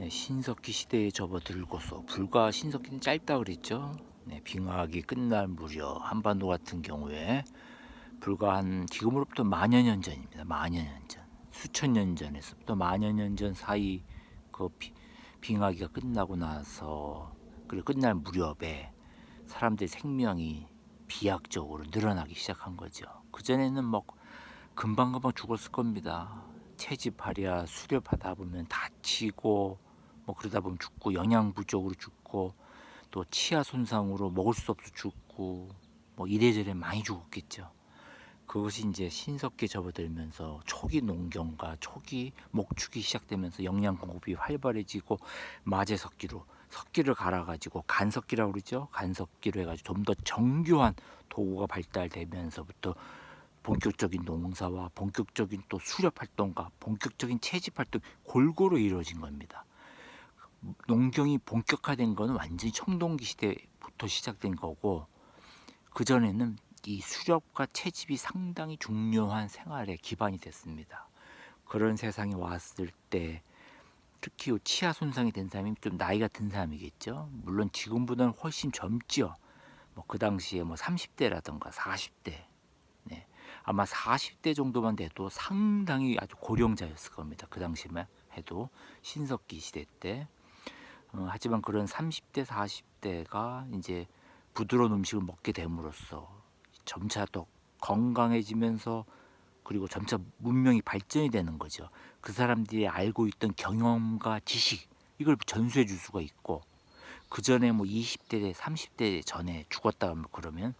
네, 신석기 시대에 접어들고서 불과 신석기는 짧다 그랬죠. 네, 빙하기 끝날 무렵 한반도 같은 경우에 불과 한 지금으로부터 만여 년 전입니다. 만여 년 전, 수천 년 전에서부터 만여 년 전 사이 그 비, 빙하기가 끝나고 나서 그리고 끝날 무렵에 사람들의 생명이 비약적으로 늘어나기 시작한 거죠. 그 전에는 뭐 금방금방 죽었을 겁니다. 채집하랴 수렵하다 보면 다치고 뭐 그러다 보면 죽고 영양 부족으로 죽고 또 치아 손상으로 먹을 수 없어 죽고 뭐 이래저래 많이 죽었겠죠. 그것이 이제 신석기에 접어들면서 초기 농경과 초기 목축이 시작되면서 영양 공급이 활발해지고 마제석기로 석기를 갈아가지고 간석기라고 그러죠. 간석기로 해가지고 좀 더 정교한 도구가 발달되면서부터 본격적인 농사와 본격적인 또 수렵 활동과 본격적인 채집 활동 골고루 이루어진 겁니다. 농경이 본격화된 거는 완전히 청동기 시대부터 시작된 거고 그 전에는 이 수렵과 채집이 상당히 중요한 생활의 기반이 됐습니다. 그런 세상에 왔을 때 특히 요 치아 손상이 된 사람이 좀 나이가 든 사람이겠죠. 물론 지금보다는 훨씬 젊지요. 뭐 그 당시에 뭐 30대라든가 40대. 네. 아마 40대 정도만 돼도 상당히 아주 고령자였을 겁니다. 그 당시만 해도 신석기 시대 때. 어, 하지만 그런 30대, 40대가 이제 부드러운 음식을 먹게 됨으로써 점차 더 건강해지면서 그리고 점차 문명이 발전이 되는 거죠. 그 사람들이 알고 있던 경험과 지식 이걸 전수해 줄 수가 있고 그 전에 뭐 20대, 30대 전에 죽었다 그러면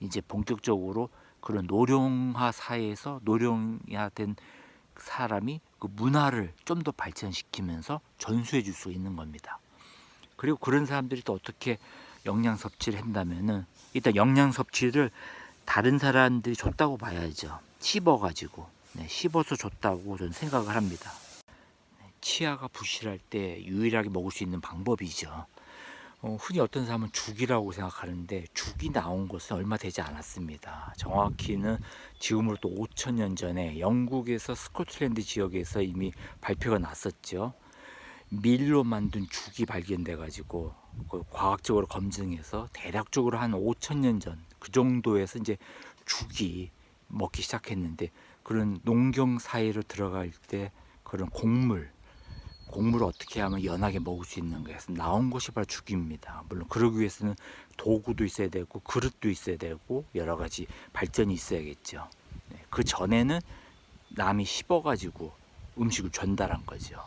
이제 본격적으로 그런 노령화 사회에서 노령화된 사람이 그 문화를 좀 더 발전시키면서 전수해 줄 수 있는 겁니다. 그리고 그런 사람들이 또 어떻게 영양 섭취를 한다면은 일단 영양 섭취를 다른 사람들이 줬다고 봐야죠. 씹어가지고 네, 씹어서 줬다고 저는 생각을 합니다. 네, 치아가 부실할 때 유일하게 먹을 수 있는 방법이죠. 어, 흔히 어떤 사람은 죽이라고 생각하는데 죽이 나온 것은 얼마 되지 않았습니다. 정확히는 지금으로부터 5천 년 전에 영국에서 스코틀랜드 지역에서 이미 발표가 났었죠. 밀로 만든 죽이 발견돼 가지고 그 과학적으로 검증해서 대략적으로 한 5천 년 전 그 정도에서 이제 죽이 먹기 시작했는데 그런 농경 사회로 들어갈 때 그런 곡물 곡물을 어떻게 하면 연하게 먹을 수 있는가 해서 나온 것이 바로 죽입니다. 물론 그러기 위해서는 도구도 있어야 되고 그릇도 있어야 되고 여러 가지 발전이 있어야겠죠. 네, 그 전에는 남이 씹어가지고 음식을 전달한 거죠.